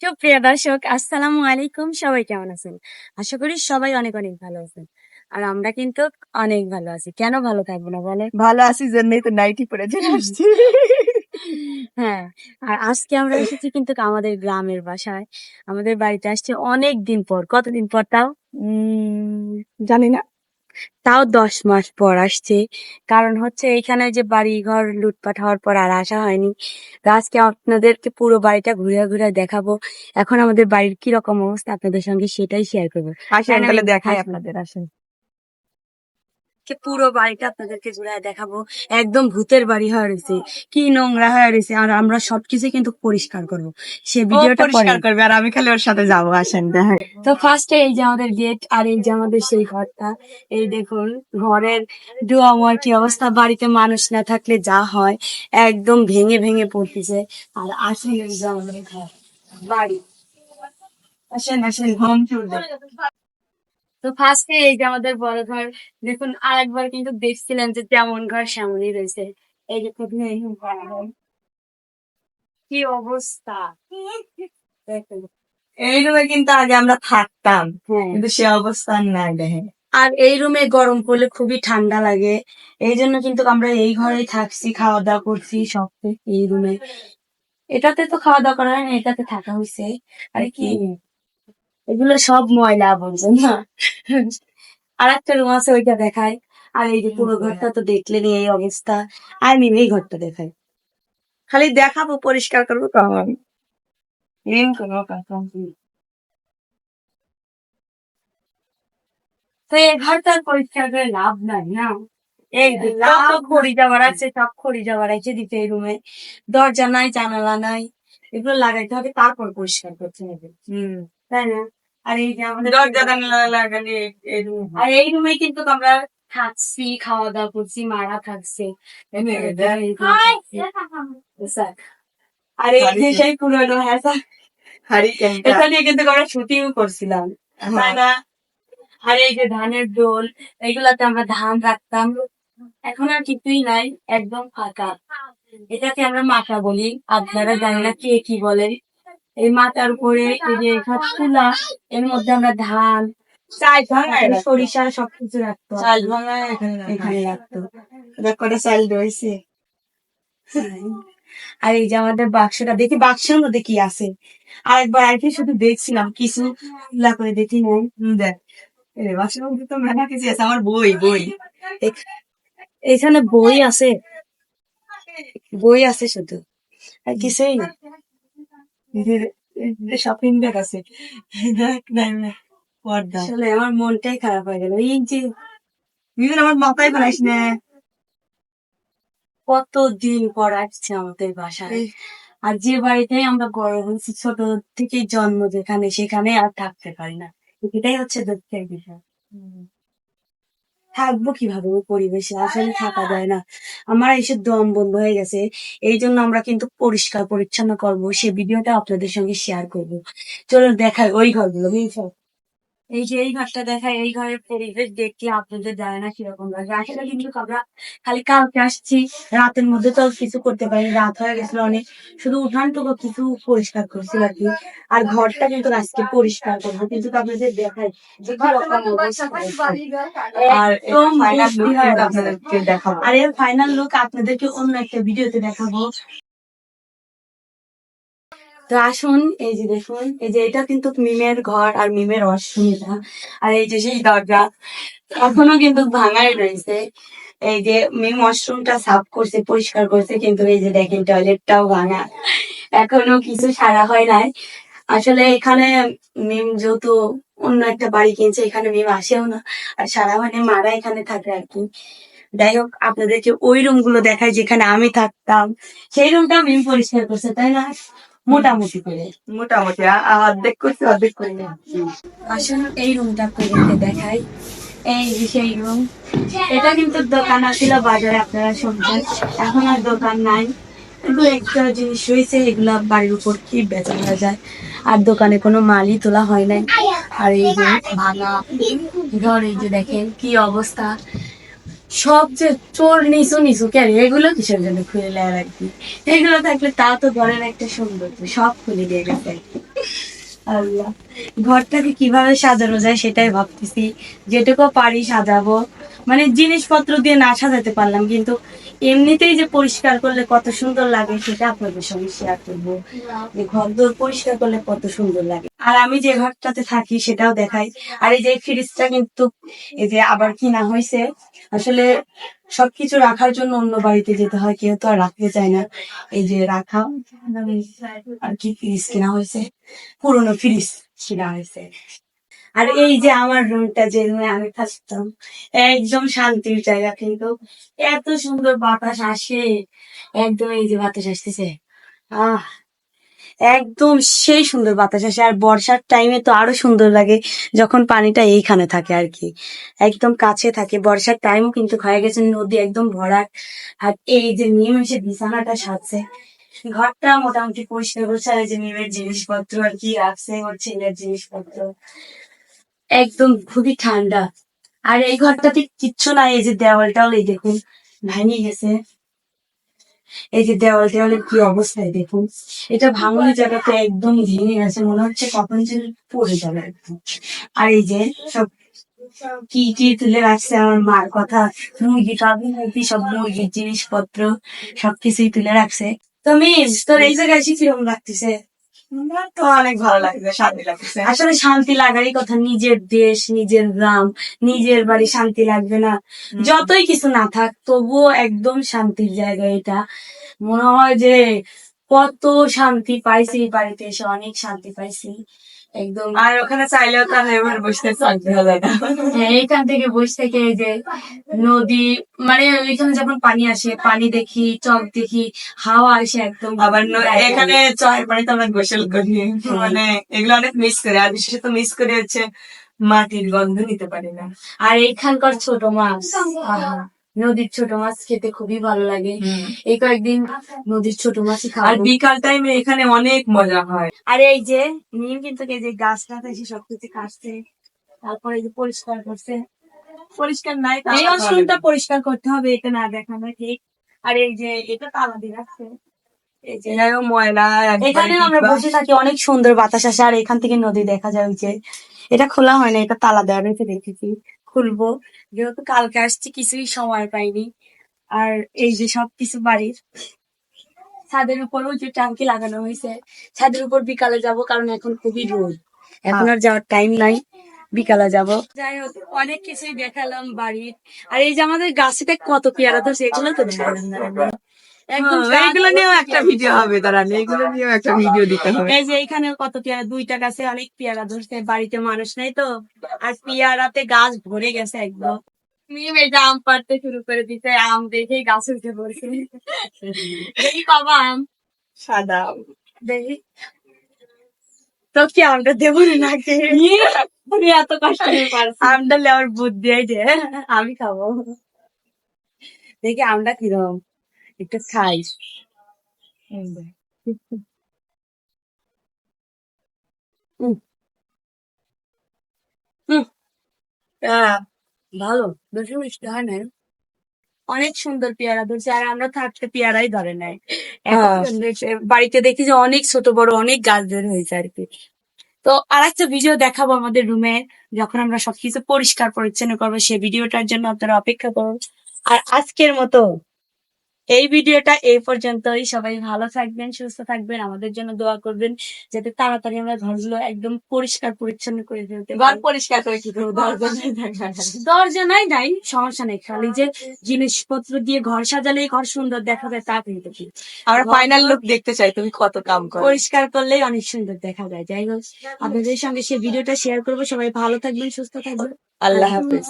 সুপ্রিয় দর্শক আসসালামু আলাইকুম। সবাই কেমন আছেন? আশা করি সবাই অনেক অনেক ভালো আছেন। আর আমরা কিন্তু অনেক ভালো আছি। কেন ভালো থাকব না বলে ভালো আছি জন্যই তো নাইটি পরে চলে আসছি। হ্যাঁ আর আজকে আমরা এসেছি কিন্তু আমাদের গ্রামের বাসায়। আমাদের বাড়িতে আসছে অনেক দিন পর। কতদিন পর তাও? উম, জানি না। তাও দশ মাস পর আসছে। কারণ হচ্ছে এখানে যে বাড়ি ঘর লুটপাট হওয়ার পর আর আসা হয়নি। আজকে আপনাদেরকে পুরো বাড়িটা ঘুরে ঘুরে দেখাবো। এখন আমাদের বাড়ির কি রকম অবস্থা আপনাদের সঙ্গে সেটাই শেয়ার করব। আসেন তাহলে দেখাই আপনাদের আসেন। কে পুরো বাড়িটা আপনাদেরকে ঘুরায় দেখাবো। একদম ভূতের বাড়ি হয়ে রয়েছে। কি নোংরা হয়ে রয়েছে। আর আমরা সবকিছু কিন্তু পরিষ্কার করব। সে ভিডিওটা পরিষ্কার করবে। আর আমি খালি ওর সাথে যাব। আসেন দেখাই তো ফার্স্টে এই যে আমাদের গেট আর এই যে আমাদের সেই ঘরটা এই দেখুন ঘরের ডুয়ামর কি অবস্থা? বাড়িতে মানুষ না থাকলে যা হয় একদম ভেঙে ভেঙে পড়তেছে। আর আসলে এই যে আমাদের ঘর বাড়ি। আসেন আসেন হোম ট্যুর তো ফার্স্টে এই যে আমাদের বড় ঘর দেখুন আরেকবার কিন্তু দেখছিলেন যে যেমন ঘর সেমনই রয়েছে। এই যে কি অবস্থা। এই রুমে কিন্তু আগে আমরা থাকতাম হ্যাঁ। কিন্তু সে অবস্থা আর নাই দেখেন আর এই রুমে গরম পড়লে খুবই ঠান্ডা লাগে। এই জন্য কিন্তু আমরা এই ঘরেই থাকছি খাওয়া দাওয়া করছি সব এই রুমে। এটাতে তো খাওয়া দাওয়া করা হয় না এটাতে থাকা হয়েছে। আর কি? এগুলো সব ময়লা বলছেন না আর একটা রুম আছে ওইটা দেখায় আর এই যে পুরো ঘরটা তো দেখলেনই এই অবস্থা। আর আমি এই ঘরটা দেখায় খালি দেখাবো পরিষ্কার করব তখন ক্লিন তো এই ঘরটা পরিষ্কার করে লাভ নাই না? এই লাভ খড়ি যাওয়ার আছে সব খড়ি যাওয়ার আছে দিতে এই রুমে দরজা নাই জানালা নাই। এগুলো লাগাইতে হবে তারপর পরিষ্কার করতে হবে। হম। তাই না? আর এই যে আমাদের দরজা জানালা লাগালে এই room আর এই রুমে কিন্তু আমরা থাকছি খাওয়া দাওয়া করছি মারা থাকছে। আর এই যে সেই পুরোনো হ্যাঁ স্যার? এটা নিয়ে কিন্তু আমরা শুটিং করছিলাম। তাই না? আর এই যে ধানের ডোল এগুলাতে আমরা ধান রাখতাম। এখন আর কিছুই নাই একদম ফাঁকা। এটাকে আমরা মাথা বলি। আপনারা জানি না কে কি বলেন এই মাথার উপরে এই যে সব তুলা এর মধ্যে আমরা ধান চাল সরিষা সবকিছু রাখতো। চাল ভাঙায় এখানে রাখতো। কটা চাল রয়েছে। আর এই যে আমাদের বাক্সটা দেখি বাক্সের মধ্যে কি আছে? আরেকবার আর কি শুধু দেখছিলাম কিছু খোলা করে দেখি নাই। দেখ। এ বাসের মধ্যে তো মেলা কিছু আছে আমার বই বই। এখ- এখানে বই আছে। বই আছে শুধু। আর কিছুই না শপিং ব্যাগ আছে। পর্দা। আসলে আমার মনটাই খারাপ হয়ে গেল। এই যে বিভিন্ন আমার মাথায় বানাইস না। কতদিন পর আসছে আমাদের বাসায়। আর যে বাড়িতে আমরা বড় হয়েছি ছোট থেকে জন্ম যেখানে সেখানে আর থাকতে পারি না। এটাই হচ্ছে দুঃখের বিষয়। থাকব কীভাবে? ওই পরিবেশে আসলে থাকা যায় না। আমার এসে দম বন্ধ হয়ে গেছে। এই জন্য আমরা কিন্তু পরিষ্কার পরিচ্ছন্ন করব। সে ভিডিওটা আপনাদের সঙ্গে শেয়ার করব। চলুন দেখায় ওই ঘরগুলো এই যে এই ঘরটা দেখায় এই ঘরের পরিবেশ দেখতে আপনাদের জানে না কীরকম লাগে। আসলে কিন্তু আমরা খালি কালকে আসছি রাতের মধ্যে তো কিছু করতে পারি রাত হয়ে গেছিল অনেক। শুধু উঠানটুকু কিছু পরিষ্কার করছি আর কি। আর ঘরটা কিন্তু আজকে পরিষ্কার করব কিন্তু আপনাদের দেখাই যে কীরকম আর একদম আর এর ফাইনাল লুক আপনাদেরকে অন্য একটা ভিডিওতে দেখাবো। তো আসুন, এই যে দেখুন, এই যে এটা কিন্তু মিমের ঘর আর মিমের অসুবিধা। আর এই যে সেই দরজা, এখনও কিন্তু ভাঙাই রয়েছে। এই যে মিম ওয়াশরুমটা সাফ করছে, পরিষ্কার করছে, কিন্তু এই যে দেখেন টয়লেটটাও ভাঙা। এখনও কিছু সারা হয় নাই। আসলে এখানে মিম যেহেতু অন্য একটা বাড়ি কিনছে, এখানে মিম আসেও না। আর সারা মানে মারা এখানে থাকে আর কি। যাই হোক, আপনাদেরকে ওই রুমগুলো দেখায় যেখানে আমি থাকতাম। সেই রুমটা মিম পরিষ্কার করছে, তাই না? মোটামুটি করে। মোটামুটি অর্ধেক করছি অর্ধেক করি না আসলে এই রুমটা আপনাদেরকে দেখাই। এই সেই রুম এটা কিন্তু দোকান আছিল বাজারে আপনারা শুনছেন। এখন আর দোকান নাই। কিন্তু একটা জিনিস রয়েছে এগুলা বাড়ির উপর কি বেচা করা যায়। আর দোকানে কোনো মালই তোলা হয় নাই। আর এই যে ভাঙা ঘর এই যে দেখেন কি অবস্থা। সব যে চোর নিচু নিচু কেন? এগুলো কিসের জন্য খুলে নেয় রাখবি এগুলো থাকলে তাও তো ঘরের একটা সৌন্দর্য, সব খুলে দিয়ে গেছে আল্লাহ, ঘরটাকে কীভাবে সাজানো যায় সেটাই ভাবতেছি। যেটুকু পারি সাজাবো। মানে জিনিসপত্র দিয়ে না সাজাতে পারলাম, কিন্তু এমনিতেই যে পরিষ্কার করলে কত সুন্দর লাগে সেটা আপনাদের সঙ্গে শেয়ার করব। যে ঘর দোর পরিষ্কার করলে কত সুন্দর লাগে। আর আমি যে ঘরটাতে থাকি সেটাও দেখাই। আর এই যে ফ্রিজটা কিন্তু এই যে আবার কিনা হয়েছে, আসলে সবকিছু রাখার জন্য অন্য বাড়িতে যেতে হয়, কেউ তো আর রাখতে চায় না। এই যে রাখা, আর কি ফ্রিজ কেনা হয়েছে? পুরোনো ফ্রিজ কেনা হয়েছে। আর এই যে আমার রুমটা যে রুমে আমি থাকতাম, একদম শান্তির জায়গা কিন্তু। এত সুন্দর বাতাস আসে। একদম এই যে বাতাস আসতেছে। আহ, একদম সেই সুন্দর বাতাস আসে। আর বর্ষার টাইমে তো আরও সুন্দর লাগে যখন পানিটা এইখানে থাকে আর কি। একদম কাছে থাকে। বর্ষার টাইমও কিন্তু হয়ে গেছে, নদী একদম ভরাট। আর এই যে নিয়ম বিছানাটা সাজছে ঘরটা মোটামুটি পরিষ্কার করছে। আর যে নিমের জিনিসপত্র আর কি রাখছে, ওর ছেলের জিনিসপত্র। একদম খুবই ঠান্ডা। আর এই ঘরটাতে কিচ্ছু নাই, এই যে দেওয়াল টাওয়াল এই দেখুন, ভেঙে গেছে। এই যে দেওয়াল, দেওয়ালের কি অবস্থায় দেখুন। এটা ভাঙনের জায়গাতে একদম ভেঙে গেছে, মনে হচ্ছে কখন যে পড়ে যাবে। আর এই যে সব কি কি তুলে রাখছে আমার মার কথা, মুরগি টগি, মুরগি, সব মুরগির জিনিসপত্র, সবকিছুই তুলে রাখছে। তো মিস, তোর এই জায়গায় এসে কীরকম লাগতেছে? তো অনেক ভালো লাগছে শান্তি লাগছে। আসলে শান্তি লাগারই কথা নিজের দেশ নিজের গ্রাম নিজের বাড়ি শান্তি লাগবে না। যতই কিছু না থাক তবুও একদম শান্তির জায়গা এটা। মনে হয় যে কত শান্তি পাইছি বাড়িতে এসে অনেক শান্তি পাইছি। একদম। আর ওখানে চাইলেও তো এবার বসতে শান্তি হবে না। হ্যাঁ, এইখান থেকে বসে থেকে এই যে নদী মানে ওইখানে যখন পানি আসে পানি দেখি চক দেখি হাওয়া আসে একদম। আবার ন- এখানে চয়ের পানিতে আমরা গোসল করি। মানে এগুলো অনেক মিস করি। আর বিশেষত মিস করি হচ্ছে মাটির গন্ধ নিতে পারি না। আর এখানকার ছোট মাছ। নদীর ছোট মাছ খেতে খুবই ভালো লাগে। এই কয়েকদিন নদীর ছোট মাছই আর বিকাল টাইমে এখানে অনেক মজা হয়। আর এই যে নিম কিন্তু এই যে গাছ টাছ এসে সবকিছু কাটছে তারপরে এই যে পরিষ্কার করছে। পরিষ্কার নাই এই অংশটা পরিষ্কার করতে হবে এটা না দেখানো ঠিক। আর এই যে এটা তালা দিয়ে রাখছে। এই যে এখানেও ময়লা একবারে এখানে আমরা বসে থাকি অনেক সুন্দর বাতাস আসে আর এখান থেকে নদী দেখা যায় ওই যে। এটা খোলা হয় না এটা তালা দেওয়া রয়েছে দেখেছি। খুলবো। যেহেতু কালকে আসছি, কিছুই সময় পাইনি। আর এই যে সব কিছু বাড়ির, ছাদের উপরেও যে টাঙ্কি লাগানো হয়েছে, ছাদের উপর বিকালে যাব কারণ এখন খুবই রোদ। এখন আর যাওয়ার টাইম নাই, বিকালে যাব। যাই হোক, অনেক কিছুই দেখালাম বাড়ির। আর এই যে আমাদের গাছটা কত পেয়ারা ধরছে, এগুলো তো দেখালাম না। এইগুলো নিয়েও একটা ভিডিও হবে দাঁড়ান এইগুলো নিয়েও একটা ভিডিও দিতে হবে। এই যে এখানে কত পেয়ারা দুইটা গাছে অনেক পেয়ারা ধরছে বাড়িতে মানুষ নাই তো। আর পেয়ারাতে গাছ ভরে গেছে একদম। যে আম পাড়তে শুরু করে দিতে আম দেখেই গাছ উঠে পড়ছে। দেখি বাবা আম? সাদা আম। দেখি। তো কি আমটা দেবো নাকি? এত কষ্ট আমটা লেওয়ার বুদ্ধি এই যে আমি খাব। দেখি আমটা কিরম একটু খাই হ্যাঁ, ভালো। বেশি মিষ্টি হয় না অনেক সুন্দর পেয়ারা ধরছে আর আমরা থাকতে পেয়ারাই ধরে নাই। হ্যাঁ। বাড়িতে দেখি যে অনেক ছোট বড় অনেক গাছ বের হয়েছে আর কি। তো আর একটা ভিডিও দেখাবো আমাদের রুমে যখন আমরা সবকিছু পরিষ্কার পরিচ্ছন্ন করব সেই ভিডিওটার জন্য আপনারা অপেক্ষা করুন। আর আজকের মতো এই ভিডিওটা এই পর্যন্তই। সবাই ভালো থাকবেন সুস্থ থাকবেন আমাদের জন্য দোয়া করবেন যাতে তাড়াতাড়ি আমরা ঘরগুলো একদম পরিষ্কার পরিচ্ছন্ন করে ফেলতে ঘর পরিষ্কার করে কি করব দরজা নেই দেখা দরজা নাই নাই সমস্যা নেই খালি যে জিনিসপত্র দিয়ে ঘর সাজালেই ঘর সুন্দর দেখা যায় তা কিন্তু আমরা ফাইনাল লুক দেখতে চাই তুমি কত কাম করো। পরিষ্কার করলেই অনেক সুন্দর দেখা যায়। যাই হোক আপনাদের সঙ্গে সেই ভিডিওটা শেয়ার করব। সবাই ভালো থাকবেন সুস্থ থাকবেন। আল্লাহ হাফেজ।